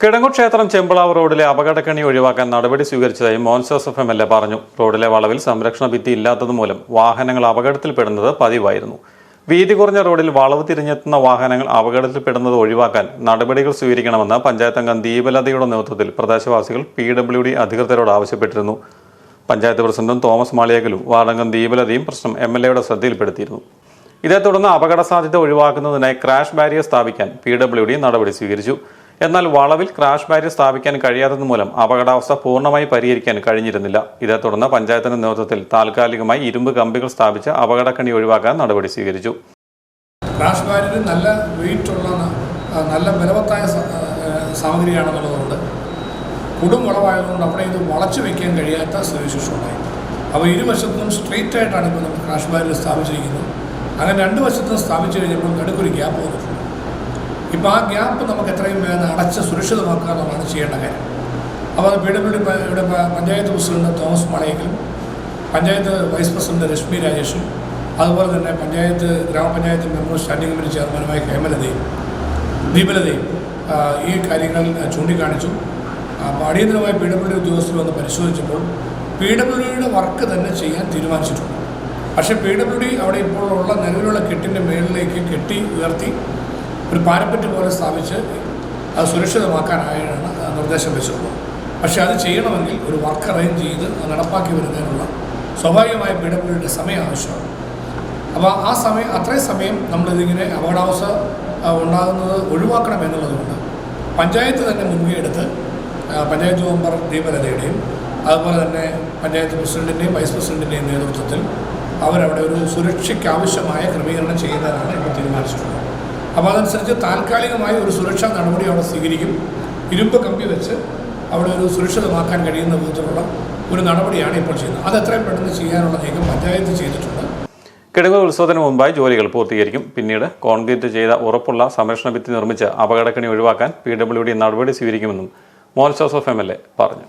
കിടങ്ങൂർ ക്ഷേത്രം ചെമ്പിളാവ് റോഡിലെ അപകടക്കണി ഒഴിവാക്കാൻ നടപടി സ്വീകരിച്ചതായി Mons Joseph M L A പറഞ്ഞു. റോഡിലെ വളവിൽ സംരക്ഷണ ഭിത്തി ഇല്ലാത്തതുമൂലം വാഹനങ്ങൾ അപകടത്തിൽപ്പെടുന്നത് പതിവായിരുന്നു. വീതി കുറഞ്ഞ റോഡിൽ വളവ് തിരിഞ്ഞെത്തുന്ന വാഹനങ്ങൾ അപകടത്തിൽപ്പെടുന്നത് ഒഴിവാക്കാൻ നടപടികൾ സ്വീകരിക്കണമെന്ന് പഞ്ചായത്ത് അംഗം ദീപലതയുടെ നേതൃത്വത്തിൽ പ്രദേശവാസികൾ പി ഡബ്ല്യു ഡി അധികൃതരോട് ആവശ്യപ്പെട്ടിരുന്നു. പഞ്ചായത്ത് പ്രസിഡന്റും തോമസ് മാളിയേക്കലും വാർഡംഗം ദീപലതയും പ്രശ്നം എം എൽ എയുടെ ശ്രദ്ധയിൽപ്പെടുത്തിയിരുന്നു. ഇതേ തുടർന്ന് അപകട സാധ്യത ഒഴിവാക്കുന്നതിനായി ക്രാഷ് ബാരിയർ സ്ഥാപിക്കാൻ പി ഡബ്ല്യു ഡി നടപടി സ്വീകരിച്ചു. എന്നാൽ വളവിൽ ക്രാഷ് ബാരിയർ സ്ഥാപിക്കാൻ കഴിയാത്തത് മൂലം അപകടാവസ്ഥ പൂർണമായി പരിഹരിക്കാൻ കഴിഞ്ഞിരുന്നില്ല. ഇതേ തുടർന്ന് പഞ്ചായത്തിന്റെ നേതൃത്വത്തിൽ താൽക്കാലികമായി ഇരുമ്പ് കമ്പികൾ സ്ഥാപിച്ച് അപകടക്കണി ഒഴിവാക്കാൻ നടപടി സ്വീകരിച്ചു. ക്രാഷ് ബാരിയർ നല്ല വെയിറ്റുള്ള നല്ല ബലവത്തായ സാമഗ്രിയാണെന്നുള്ളതുകൊണ്ട് കൊടും വളവായതുകൊണ്ട് അവിടെ ഇത് വളച്ചു വയ്ക്കാൻ കഴിയാത്ത സവിശേഷം ഉണ്ടായി. അപ്പോൾ ഇരുവശത്തും സ്ട്രെയിറ്റ് ആയിട്ടാണ് ഇപ്പോൾ നമ്മൾ ക്രാഷ് ബാരിയർ സ്ഥാപിച്ചിരിക്കുന്നത്. അങ്ങനെ രണ്ട് വശത്തും സ്ഥാപിച്ചു കഴിഞ്ഞപ്പോൾ നടുക്കൊരു ഗ്യാപ്പ് വന്നിട്ടുണ്ട്. ഇപ്പോൾ ആ ഗ്യാപ്പ് നമുക്ക് എത്രയും വേഗം അടച്ച് സുരക്ഷിതമാക്കുക എന്നുള്ളതാണ് ചെയ്യേണ്ട കാര്യം. അപ്പോൾ അത് പി ഡബ്ല്യു ഇവിടെ പഞ്ചായത്ത് പ്രസിഡന്റ് തോമസ് മളയക്കലും പഞ്ചായത്ത് വൈസ് പ്രസിഡന്റ് രശ്മി രാജേഷും അതുപോലെ തന്നെ പഞ്ചായത്ത് ഗ്രാമപഞ്ചായത്ത് മെമ്പർ സ്റ്റാൻഡിംഗ് കമ്മിറ്റി ചെയർമാനുമായ ഹേമലതയും ദീപലതയും ഈ കാര്യങ്ങൾ ചൂണ്ടിക്കാണിച്ചു. അപ്പോൾ അടിയന്തരമായി പി ഡബ്ല്യു ഉദ്യോഗസ്ഥർ വന്ന് പരിശോധിച്ചപ്പോൾ പി ഡബ്ല്യു ഡിയുടെ വർക്ക് തന്നെ ചെയ്യാൻ തീരുമാനിച്ചിട്ടുണ്ട്. പക്ഷേ പി ഡബ്ല്യു ഡി അവിടെ ഇപ്പോഴുള്ള നിലവിലുള്ള കെട്ടിന്റെ മേളിലേക്ക് കെട്ടി ഉയർത്തി ഒരു പാരപ്പറ്റ് പോലെ സ്ഥാപിച്ച് അത് സുരക്ഷിതമാക്കാനായാണ് നിർദ്ദേശം വെച്ചിട്ടുള്ളത്. പക്ഷേ അത് ചെയ്യണമെങ്കിൽ ഒരു വർക്ക് അറേഞ്ച് ചെയ്ത് നടപ്പാക്കി വരുന്നതിനുള്ള സ്വാഭാവികമായ പി ഡബ്ല്യു സമയം ആവശ്യമാണ്. അപ്പോൾ ആ സമയം അത്രയും സമയം നമ്മളിതിങ്ങനെ അപകടാവസ്ഥ ഉണ്ടാകുന്നത് ഒഴിവാക്കണം എന്നുള്ളതുകൊണ്ട് പഞ്ചായത്ത് തന്നെ മുൻകൈ എടുത്ത് പഞ്ചായത്ത് മെമ്പർ ദീപലതയുടെയും അതുപോലെ തന്നെ പഞ്ചായത്ത് പ്രസിഡന്റിന്റെയും വൈസ് പ്രസിഡന്റിന്റെയും നേതൃത്വത്തിൽ അവരവിടെ ഒരു സുരക്ഷയ്ക്കാവശ്യമായ ക്രമീകരണം ചെയ്യുന്നതിനാണ് ഇപ്പോൾ തീരുമാനിച്ചിട്ടുള്ളത്. അപ്പോൾ അതനുസരിച്ച് താൽക്കാലികമായി ഒരു സുരക്ഷാ നടപടി അവിടെ സ്വീകരിക്കും. ഇരുമ്പ് കമ്പി വെച്ച് അവിടെ ഒരു സുരക്ഷിതമാക്കാൻ കഴിയുന്ന വിധത്തിലുള്ള ഒരു നടപടിയാണ് ഇപ്പോൾ ചെയ്യുന്നത്. അത് എത്രയും പെട്ടെന്ന് ചെയ്യാനുള്ള നീക്കം പഞ്ചായത്ത് ചെയ്തിട്ടുണ്ട്. കിടങ്ങ് ഉത്സവത്തിന് മുമ്പായി ജോലികൾ പൂർത്തീകരിക്കും. പിന്നീട് കോൺക്രീറ്റ് ചെയ്ത ഉറപ്പുള്ള സംരക്ഷണ ഭിത്തി നിർമ്മിച്ച് അപകടക്കണി ഒഴിവാക്കാൻ പി ഡബ്ല്യു ഡി നടപടി സ്വീകരിക്കുമെന്നും മോൻ ജോസഫ് എം എൽ എ പറഞ്ഞു.